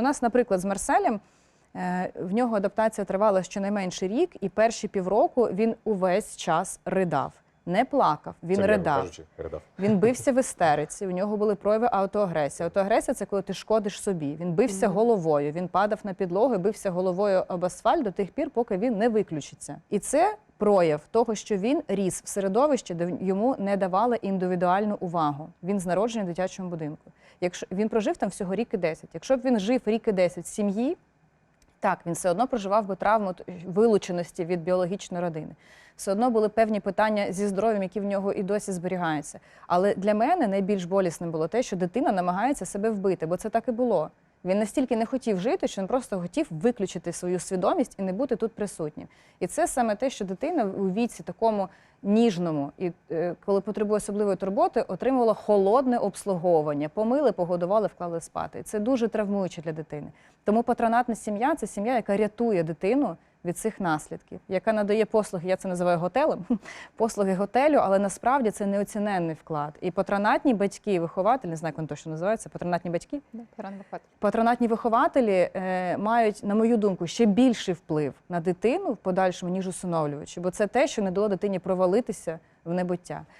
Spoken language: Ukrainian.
У нас, наприклад, з Марселем е, в нього адаптація тривала щонайменше рік, і перші півроку він увесь час ридав. Не плакав, він Це ридав. кажучи, ридав. Він бився в істериці, у нього були прояви аутоагресії. Аутоагресія це коли ти шкодиш собі. Він бився головою, він падав на підлогу, і бився головою об асфальт до тих пір, поки він не виключиться. І це прояв того, що він ріс в середовищі, де йому не давали індивідуальну увагу. Він з народження в дитячому будинку. Якщо він прожив там всього рік і 10. Якщо б він жив рік і 10 в сім'ї, так, він все одно проживав би травму вилученості від біологічної родини. Все одно були певні питання зі здоров'ям, які в нього і досі зберігаються. Але для мене найбільш болісним було те, що дитина намагається себе вбити, бо це так і було. Він настільки не хотів жити, що він просто хотів виключити свою свідомість і не бути тут присутнім. І це саме те, що дитина у віці такому ніжному, і е, коли потребує особливої турботи, отримувала холодне обслуговування. Помили, погодували, вклали спати. Це дуже травмуюче для дитини. Тому патронатна сім'я це сім'я, яка рятує дитину від цих наслідків, яка надає послуги, я це називаю готелем, послуги готелю, але насправді це неоціненний вклад. І патронатні батьки, вихователі, не знаю, як вони точно називаються, патронатні батьки, Патронатні вихователі е, мають, на мою думку, ще більший вплив на дитину в подальшому, ніж усиновлювачі, бо це те, що не дало дитині провалитися в небуття.